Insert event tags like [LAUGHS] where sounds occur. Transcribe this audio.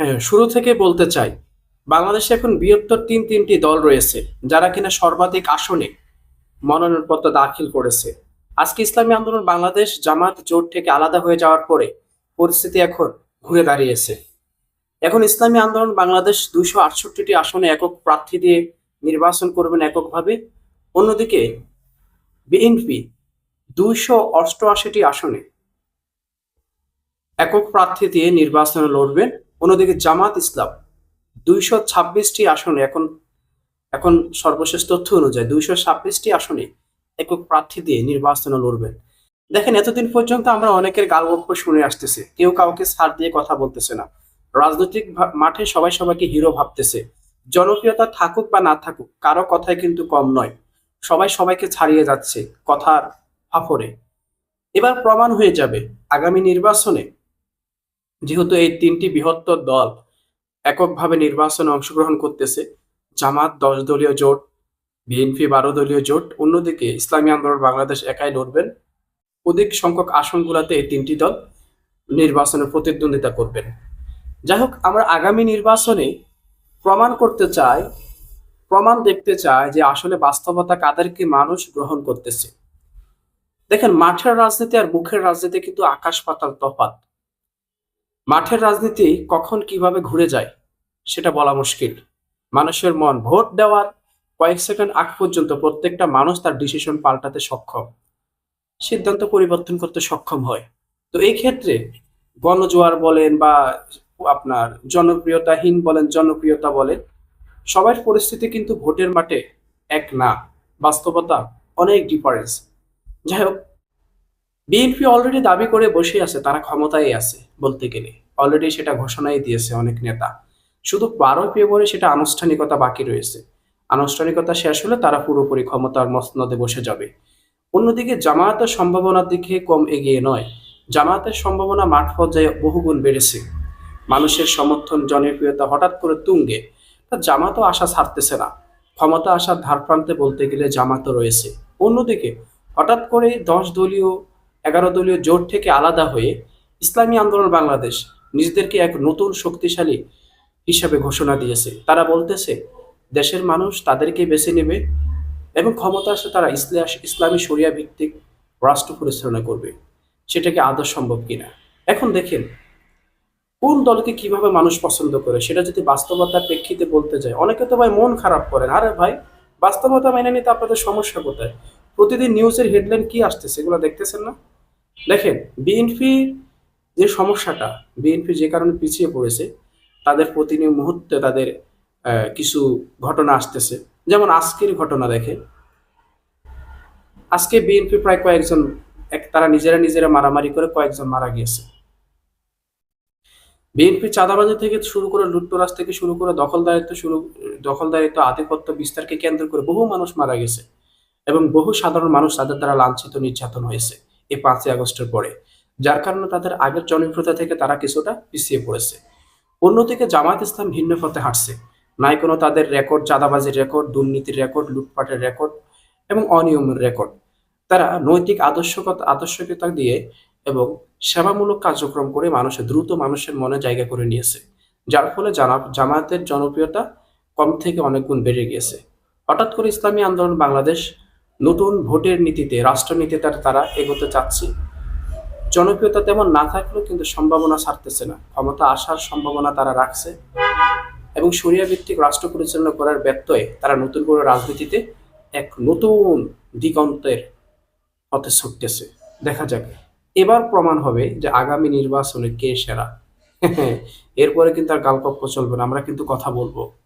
হ্যাঁ শুরু থেকে বলতে চাই, বাংলাদেশে এখন বৃহত্তর তিন তিনটি দল রয়েছে যারা কিনা সর্বাধিক আসনে মনোনয়নপত্র দাখিল করেছে। আজকে ইসলামী আন্দোলন বাংলাদেশ জামাত জোট থেকে আলাদা হয়ে যাওয়ার পরে পরিস্থিতি এখন ঘুরে দাঁড়িয়েছে। এখন ইসলামী আন্দোলন বাংলাদেশ দুইশো আটষট্টিটি আসনে একক প্রার্থী দিয়ে নির্বাচন করবেন এককভাবে। অন্যদিকে বিএনপি দুইশো অষ্টআশিটি আসনে একক প্রার্থী দিয়ে নির্বাচনে লড়বেন অন্যদিকে জামাত ইসলাম দুইশো ছাব্বিশটি আসনে এখন এখন সর্বশেষ তথ্য অনুযায়ী দুইশো ছাব্বিশটি আসনে একক প্রার্থী দিয়ে নির্বাচনে লড়বেন। দেখেন, এতদিন পর্যন্ত আমরা অনেকের গালগপ্প শুনে আসতেছে। কেউ কাউকে ছাড় দিয়ে কথা বলতেছে না। রাজনৈতিক মাঠে সবাই সবাইকে হিরো ভাবতেছে। জনপ্রিয়তা থাকুক বা না থাকুক, কারও কথাই কিন্তু কম নয়। সবাই সবাইকে ছাড়িয়ে যাচ্ছে কথার ফাফরে এবার প্রমাণ হয়ে যাবে, আগামী নির্বাচনে যেহেতু এই তিনটি বৃহত্তর দল এককভাবে নির্বাচনে অংশগ্রহণ করতেছে, জামাত দশ দলীয় জোট, বিএনপি বারো দলীয় জোট, অন্যদিকে ইসলামী আন্দোলন বাংলাদেশ একাই লড়বেন। অধিক সংখ্যক আসনগুলোতে এই তিনটি দল নির্বাচনে প্রতিদ্বন্দ্বিতা করবেন। যাই হোক, আমরা আগামী নির্বাচনে প্রমাণ করতে চাই, প্রমাণ দেখতে চাই যে আসলে বাস্তবতা কাদেরকে মানুষ গ্রহণ করতেছে। দেখেন, মাঠের রাজনীতি আর মুখের রাজনীতি কিন্তু আকাশ পাতাল তফাৎ। মাঠের রাজনীতি কখন কীভাবে ঘুরে যায়, সেটা বলা মুশকিল। মানুষের মন ভোট দেওয়ার কয়েক সেকেন্ড আগ পর্যন্ত প্রত্যেকটা মানুষ তার ডিসিশন পাল্টাতে সক্ষম। সিদ্ধান্ত পরিবর্তন করতে সক্ষম হয়। তো এই ক্ষেত্রে গণজোয়ার বলেন বা আপনার জনপ্রিয়তাহীন বলেন, জনপ্রিয়তা বলেন, সবার পরিস্থিতি কিন্তু ভোটের মাঠে এক না। বাস্তবতা অনেক ডিফারেন্স যাই হোক বিএনপি অলরেডি দাবি করে বসে আছে, তারা ক্ষমতায় আছে বলতে গেলে। অলরেডি সেটা ঘোষণাই দিয়েছে অনেক নেতা। শুধু বারোই ফেব্রুয়ারি সেটা আনুষ্ঠানিকতা বাকি রয়েছে। আনুষ্ঠানিকতা শেষ হলে তারা পুরোপুরি ক্ষমতার মসনদে বসে যাবে। অন্যদিকে জামায়াতের সম্ভাবনার দিকে কম এগিয়ে নয়। জামায়াতের সম্ভাবনা মাঠ পর্যায়ে বহুগুণ বেড়েছে। মানুষের সমর্থন, জনপ্রিয়তা হঠাৎ করে তুঙ্গে। তা জামাতও আশা ছাড়তেছে না। ক্ষমতা আসার ধারপ্রান্তে বলতে গেলে জামাতও রয়েছে। অন্যদিকে হঠাৎ করে দশ দলীয় এগারো দলীয় জোট থেকে আলাদা হয়ে ইসলামী আন্দোলন বাংলাদেশ নিজেদেরকে এক নতুন শক্তিশালী হিসাবে ঘোষণা দিয়েছে। তারা বলতেছে, দেশের মানুষ তাদেরকে বেছে নেবে এবং ক্ষমতা আসলে তারা ইসলা ইসলামী শরিয়া ভিত্তিক রাষ্ট্র পরিচালনা করবে। সেটাকে আদৌ সম্ভব কিনা? এখন দেখেন, কোন দলকে কীভাবে মানুষ পছন্দ করে, সেটা যদি বাস্তবতার প্রেক্ষিতে বলতে যায় অনেকে তো ভাই মন খারাপ করেন। আরে ভাই, বাস্তবতা মেনে নিতে আপনাদের সমস্যা কোথায়? প্রতিদিন নিউজের হেডলাইন কি আসতেছে? এগুলো দেখতেছেন না? দেখেন বিএনপি যে সমস্যাটা বিএনপি যে কারণে পিছিয়ে পড়েছে, তাদের প্রতিনিয়ত মুহূর্তে তাদের কিছু ঘটনা আসতেছে। যেমন আজকের ঘটনা দেখেন। আজকে বিএনপি প্রায় কয়েকজন, এক, তারা নিজেরা নিজেরা মারামারি করে কয়েকজন মারা গিয়েছে। বিএনপি চাঁদাবাজি থেকে শুরু করে লুটতরাজ থেকে শুরু করে দখলদারিত্ব শুরু, দখলদারিত্ব, আধিপত্য বিস্তারকে কেন্দ্র করে বহু মানুষ মারা গেছে এবং বহু সাধারণ মানুষ তাদের দ্বারা লাঞ্ছিত, নির্যাতন হয়েছে। এই পাঁচই আগস্টের পরে, যার কারণে তাদের আগের জনপ্রিয়তা থেকে তারা কিছুটা পিছিয়ে পড়েছে। অন্যদিকে জামায়াত ইসলাম ভিন্ন পথে হাঁটছে। নাই কোনো তাদের রেকর্ড, চাঁদাবাজির রেকর্ড, দুর্নীতির রেকর্ড, লুটপাটের রেকর্ড এবং অনিয়মের রেকর্ড। তারা নৈতিক আদর্শকতা আদর্শকতা দিয়ে এবং সেবামূলক কার্যক্রম করে মানুষের দ্রুত মানুষের মনে জায়গা করে নিয়েছে, যার ফলে জামায়াতের জনপ্রিয়তা কম থেকে অনেক গুণ বেড়ে গিয়েছে। হঠাৎ করে ইসলামী আন্দোলন বাংলাদেশ নতুন ভোটের নীতিতে, রাষ্ট্রনীতিতে তারা এগোতে চাচ্ছে। জনপ্রিয়তা তেমন না থাকলেও কিন্তু সম্ভাবনা ছাড়তেছে না। ক্ষমতা আসার সম্ভাবনা তারা রাখছে এবং সরিয়া ভিত্তিক রাষ্ট্র পরিচালনা করার ব্যত্যয়ে তারা নতুন করে রাজনীতিতে এক নতুন দিগন্তের পথে ছুটতেছে। দেখা যাক। এবার প্রমাণ হবে যে আগামী নির্বাচনে কে সেরা। [LAUGHS] এরপরে কিন্তু আর গালপক্ষ চলবে না। আমরা কিন্তু কথা বলব।